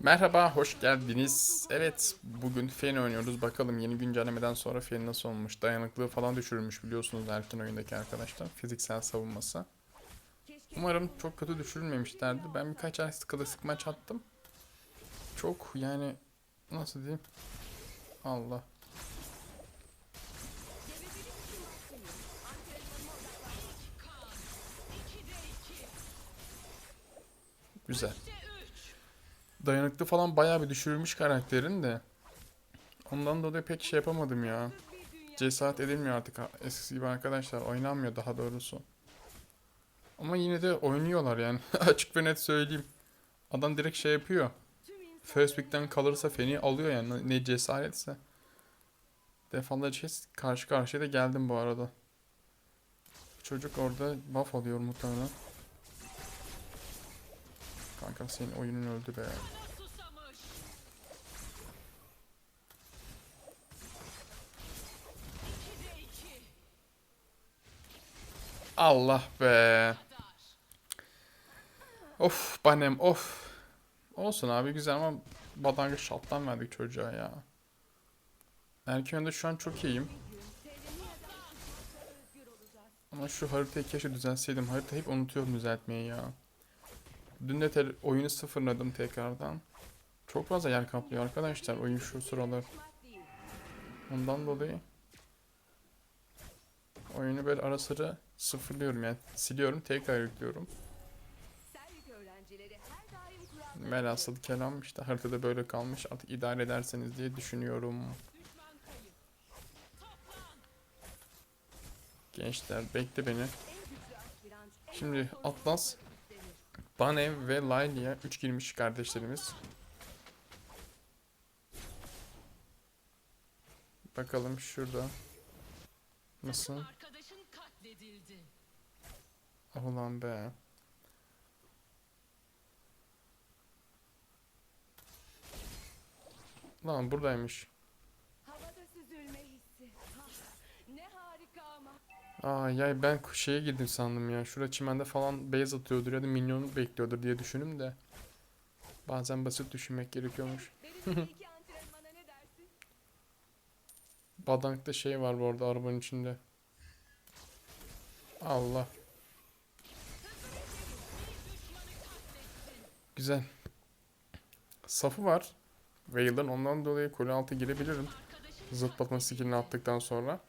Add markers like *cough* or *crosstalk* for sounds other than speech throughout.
Merhaba, hoş geldiniz. Evet, bugün Fen oynuyoruz. Bakalım yeni güncellemeden sonra Fen nasıl olmuş? Dayanıklılığı falan düşürülmüş biliyorsunuz erken oyundaki arkadaşlar. Fiziksel savunması. Umarım çok kötü düşürülmemişlerdi. Ben birkaç ay klasik maç attım. Çok yani nasıl diyeyim? Allah. Güzel. Dayanıklı falan bayağı bir düşürülmüş karakterin de. Ondan dolayı pek şey yapamadım ya. Cesaret edilmiyor artık eskisi gibi arkadaşlar. Oynanmıyor daha doğrusu. Ama yine de oynuyorlar yani. *laughs* Açık ve net söyleyeyim. Adam direkt şey yapıyor. First pick'ten kalırsa Feni alıyor yani. Ne cesaretse. Defalarca kez karşı karşıya da geldim bu arada. Çocuk orada buff alıyor muhtemelen. Kanka senin oyunun öldü be. Allah be. Of banem of. Olsun abi güzel ama badangı şalttan verdik çocuğa ya. Erken önde şu an çok iyiyim. Ama şu haritayı keşke düzelseydim. Harita hep unutuyorum düzeltmeyi ya. Dün de oyunu sıfırladım tekrardan. Çok fazla yer kaplıyor arkadaşlar oyun şu sıralar. Ondan dolayı oyunu böyle ara sıra sıfırlıyorum yani siliyorum tekrar yüklüyorum. Velhasıl kelam işte haritada böyle kalmış artık idare ederseniz diye düşünüyorum. Gençler bekle beni. Şimdi Atlas. Banev ve Lylia 3 girmiş kardeşlerimiz. Bakalım şurada. Nasıl? Arkadaşın katledildi. Ah ulan be. Lan buradaymış. Havada süzülme hissi. Ah, ne harika ama. Aa ya ben şeye girdim sandım ya. Şurada çimende falan base atıyordur ya da minyonu bekliyordur diye düşündüm de. Bazen basit düşünmek gerekiyormuş. *laughs* Badankta şey var bu arada arabanın içinde. Allah. Güzel. Safı var. Veil'den ondan dolayı kule altı girebilirim. Zıplatma skillini attıktan sonra.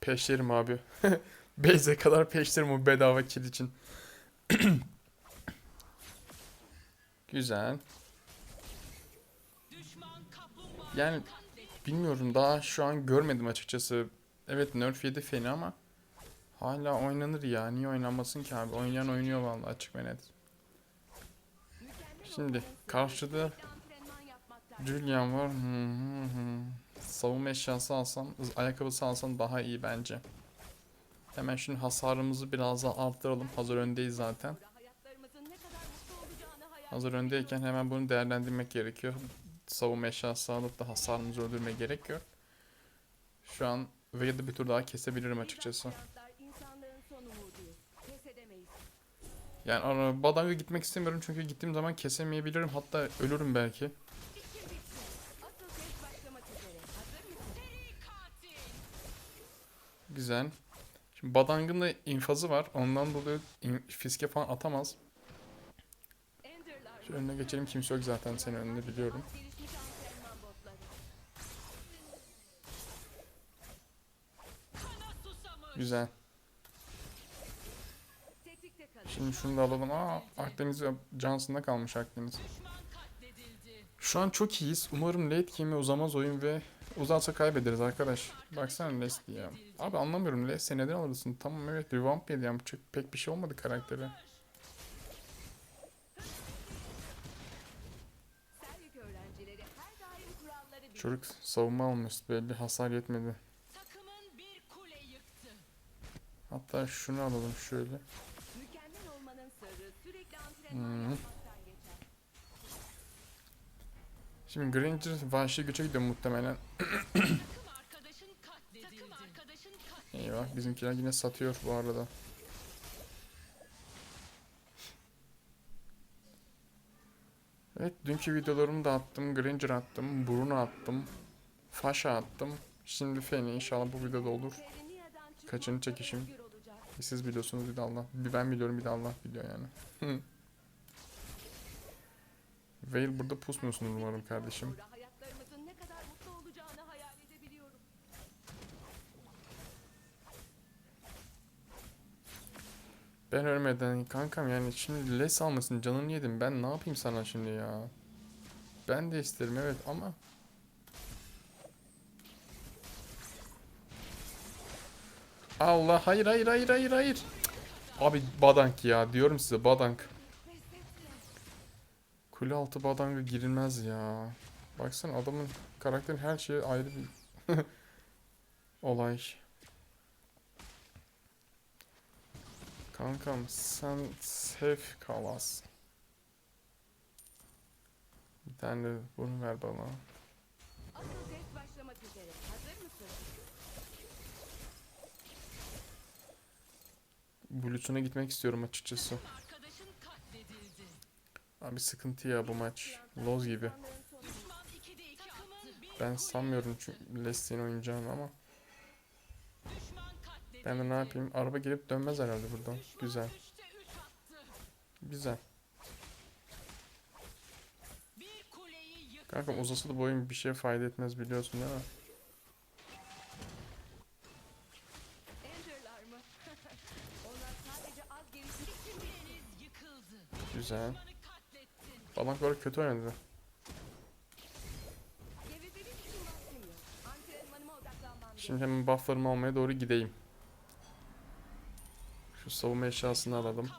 Peşlerim abi. *laughs* Base'e kadar peşlerim o bedava kill için. *clears throat* Güzel. Yani bilmiyorum daha şu an görmedim açıkçası. Evet nerf yedi fena ama hala oynanır ya. Niye oynanmasın ki abi? Oynayan oynuyor vallahi açık ve net. Şimdi karşıda. Julian var. Hı hı hı. Savunma eşyası alsam, ayakkabısı alsam daha iyi bence. Hemen şimdi hasarımızı biraz daha arttıralım. Hazır öndeyiz zaten. Hazır öndeyken hemen bunu değerlendirmek gerekiyor. Savunma eşyası alıp da hasarımızı öldürmeye gerek yok. Şu an Veil'i bir tur daha kesebilirim açıkçası. Yani Badang'a gitmek istemiyorum çünkü gittiğim zaman kesemeyebilirim. Hatta ölürüm belki. Güzel. Şimdi Badang'ın da infazı var. Ondan dolayı fiske falan atamaz. Şu önüne geçelim. Kimse yok zaten senin önünde biliyorum. Güzel. Şimdi şunu da alalım. Aa Akdeniz Johnson'da kalmış Akdeniz. Şu an çok iyiyiz. Umarım late game'e uzamaz oyun ve uzarsa kaybederiz arkadaş. Baksana Leslie ya. Abi anlamıyorum Leslie neden alırsın? Tamam evet revamp yedi ama pek bir şey olmadı karaktere. Çocuk savunma almış belli hasar yetmedi. Hatta şunu alalım şöyle. Mükemmel Şimdi Granger vahşi güce gidiyor muhtemelen. Eyvah bizimkiler yine satıyor bu arada. Evet dünkü videolarımı da attım. Granger attım. Bruno attım. Fasha attım. Şimdi Feni inşallah bu videoda olur. Kaçını çekişim? Siz biliyorsunuz bir de Allah. Bir ben biliyorum bir de Allah biliyor yani. Veil burada pusmuyorsunuz umarım kardeşim. Ben ölmeden kankam yani şimdi les almasın canını yedim. Ben ne yapayım sana şimdi ya? Ben de isterim evet ama Allah hayır hayır hayır hayır hayır. Abi badank ya diyorum size badank. Kule altı badanga girilmez ya. Baksana adamın karakterin her şeyi ayrı bir *laughs* olay. Kankam sen safe kalas. Bir tane de bunu ver bana. Bluetooth'a gitmek istiyorum açıkçası. Abi sıkıntı ya bu maç. Loz gibi. İnsanların sonu. Düşman 2'de 2 attı. Bir Ben sanmıyorum çünkü Leslie'nin oynayacağını ama. Ben de ne yapayım? Araba gelip dönmez herhalde buradan. Güzel. 3'te 3 attı. Güzel. Kankam uzası da bu oyun bir şeye fayda etmez biliyorsun değil mi? Ender'lar Balank olarak kötü oynadı. Şimdi hemen bufflarımı almaya doğru gideyim. Şu savunma eşyasını alalım.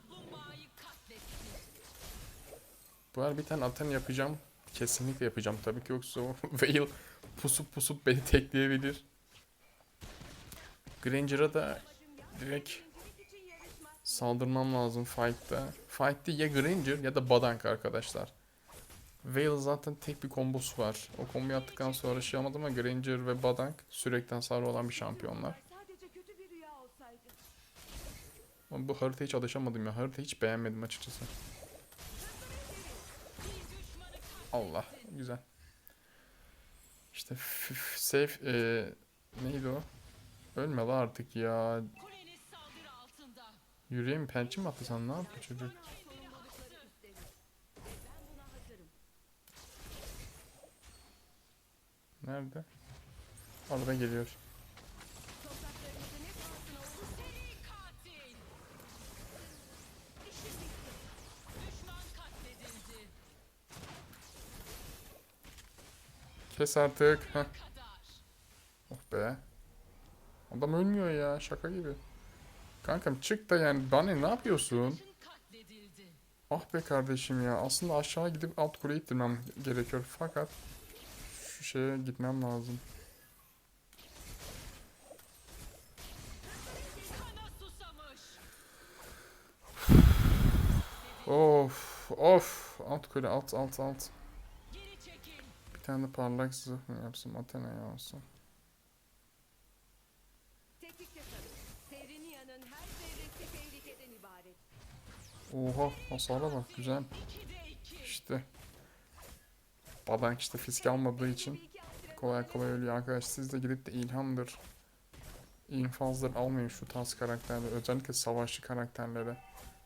Bu arada bir tane Athena yapacağım. Kesinlikle yapacağım tabii ki yoksa *laughs* Veil pusup pusup beni tekleyebilir. Granger'a da direkt. Saldırmam lazım fight'ta. Fight'te ya Granger ya da Badank arkadaşlar. Veil zaten tek bir kombosu var. O komboyu attıktan sonra şey yapmadım ama Granger ve Badank sürekli hasarı olan bir şampiyonlar. Ama bu haritaya hiç alışamadım ya. Haritayı hiç beğenmedim açıkçası. Allah güzel. İşte safe eee, neydi o? Ölme la artık ya. Yüreğe mi pençe mi attı sen ne yaptı çocuk? Nerede? Arada geliyor. Kes artık. Heh. Oh be. Adam ölmüyor ya şaka gibi. Kankam çık da yani bana ne yapıyorsun? Ah be kardeşim ya. Aslında aşağı gidip alt kuleyi ittirmem gerekiyor. Fakat şu şeye gitmem lazım. Of of. Alt kule alt alt alt. Bir tane de parlak zırh mı yapsam Athena ya olsun. Serenia'nın her zerresi tehlikeden ibaret. Oha hasara bak güzel. 2'de 2. İşte. Badank işte fisk almadığı için kolay kolay ölüyor arkadaş. Siz de gidip de ilhamdır. infazdır almayın şu tarz karakterleri. Özellikle savaşçı karakterlere.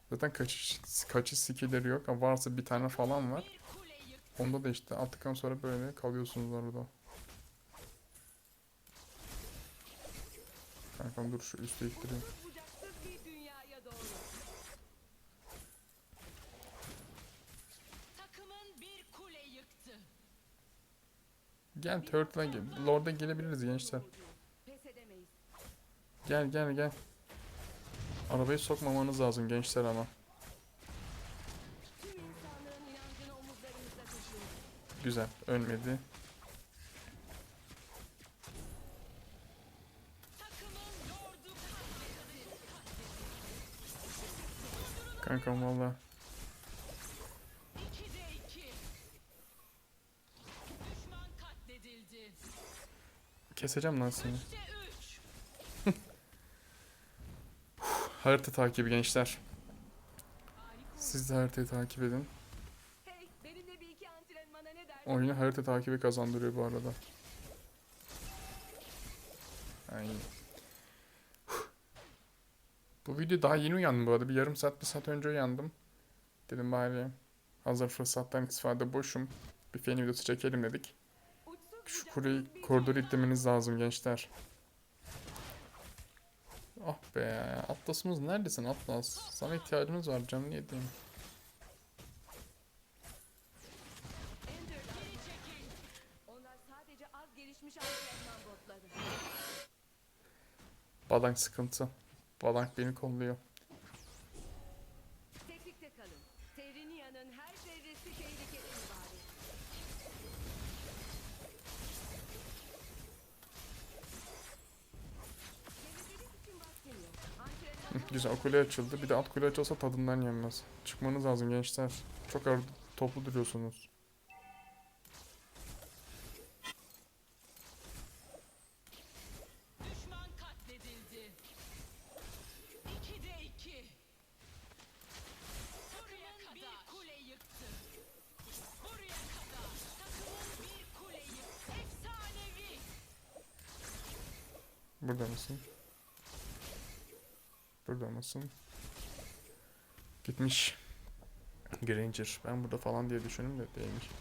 Zaten kaçış, kaçış skillleri yok. Varsa bir tane falan var. Onda da işte attıktan sonra böyle kalıyorsunuz orada. Kankam dur şu üstü ittireyim. Gel Turtle'a gel. Lord'a gelebiliriz gençler. Gel gel gel. Arabayı sokmamanız lazım gençler ama. Güzel. Ölmedi. Kankam valla. Keseceğim lan seni. Harita takibi gençler. Siz de haritayı takip edin. Oyunu harita takibi kazandırıyor bu arada. Aynen. Bu video daha yeni uyandım bu arada. Bir yarım saat, bir saat önce uyandım. Dedim bari hazır fırsattan istifade boşum. Bir fen videosu çekelim dedik. Şu bir koridoru itlemeniz lazım gençler. Ah be, Atlas'ımız neredesin Atlas? Sana ihtiyacımız var canım antrenman botları. Balank sıkıntı. Balank beni kolluyor. Kule açıldı. Bir de alt kule açılsa tadından yenmez. Çıkmanız lazım gençler. Çok ağır toplu duruyorsunuz. Düşman katledildi. Burada mısın? Gitmiş. Granger. Ben burada falan diye düşündüm de değilmiş. Şey.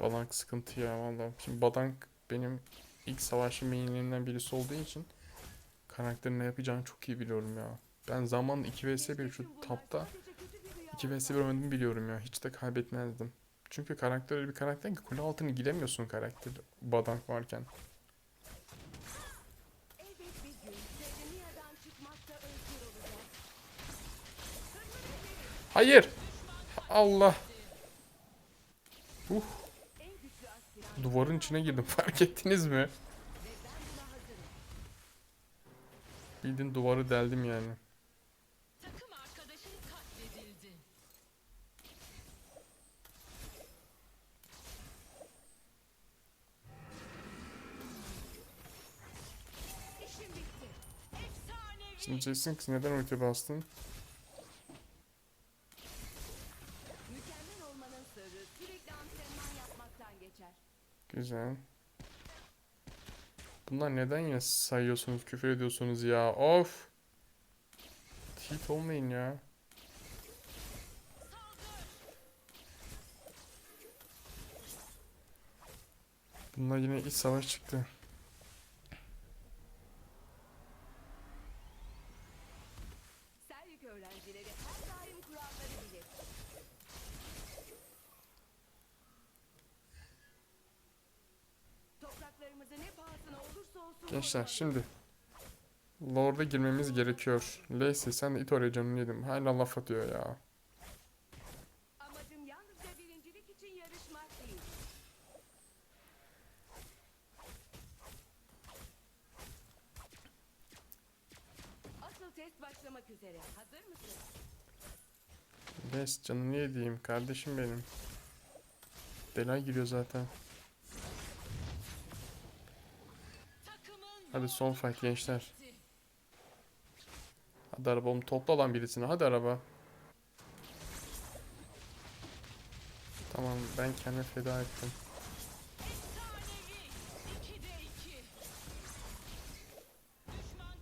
Balank sıkıntı ya valla. Şimdi Balank benim ilk savaşçı mainlerimden birisi olduğu için karakterin ne yapacağını çok iyi biliyorum ya. Ben zaman 2 vs 1 şu tapta 2 vs 1 oynadım biliyorum ya. Hiç de kaybetmezdim. Çünkü karakter öyle bir karakter ki kule altını giremiyorsun karakter Badank varken. Hayır! Allah! Uh! Duvarın içine girdim *laughs* fark ettiniz mi? Bildiğin duvarı deldim yani. Şimdi diyeceksin ki neden ulti bastın? Güzel. Bunlar neden yine sayıyorsunuz, küfür ediyorsunuz ya? Of! Tilt olmayın ya. Bunlar yine iç savaş çıktı. Korumalıyız. şimdi Lord'a girmemiz gerekiyor. Lacey sen de it oraya canını yedim. Hala laf atıyor ya. Mısın? Les canını yediğim kardeşim benim. Bela giriyor zaten. Hadi son fight gençler. Hadi arabamı topla lan birisini. Hadi araba. Tamam ben kendimi feda ettim.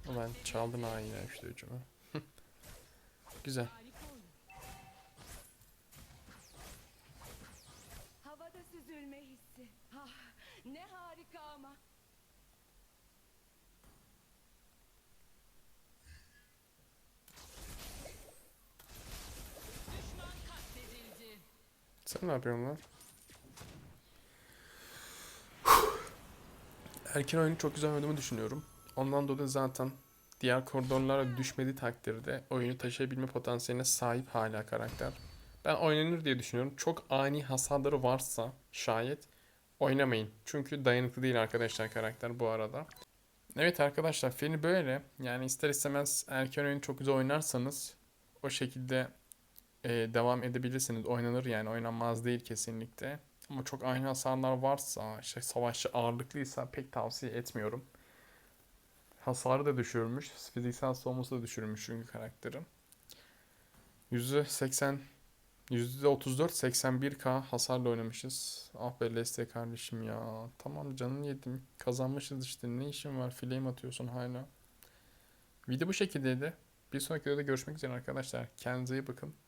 Ulan çaldın ha yine işte ucumu. *laughs* Güzel. Ne yapıyorsun lan? Erken oyunu çok güzel oynadığımı düşünüyorum. Ondan dolayı zaten diğer koridorlara düşmediği takdirde oyunu taşıyabilme potansiyeline sahip hala karakter. Ben oynanır diye düşünüyorum. Çok ani hasarları varsa şayet oynamayın. Çünkü dayanıklı değil arkadaşlar karakter bu arada. Evet arkadaşlar Feni böyle. Yani ister istemez erken oyun çok güzel oynarsanız o şekilde e, devam edebilirsiniz. Oynanır yani oynanmaz değil kesinlikle. Ama çok aynı hasarlar varsa, işte savaşçı ağırlıklıysa pek tavsiye etmiyorum. Hasarı da düşürmüş. Fiziksel savunması da düşürmüş çünkü karakterin. %80 %34 81k hasarla oynamışız. Ah be Leste kardeşim ya. Tamam canını yedim. Kazanmışız işte. Ne işin var? Flame atıyorsun hala. Video bu şekildeydi. Bir sonraki videoda görüşmek üzere arkadaşlar. Kendinize iyi bakın.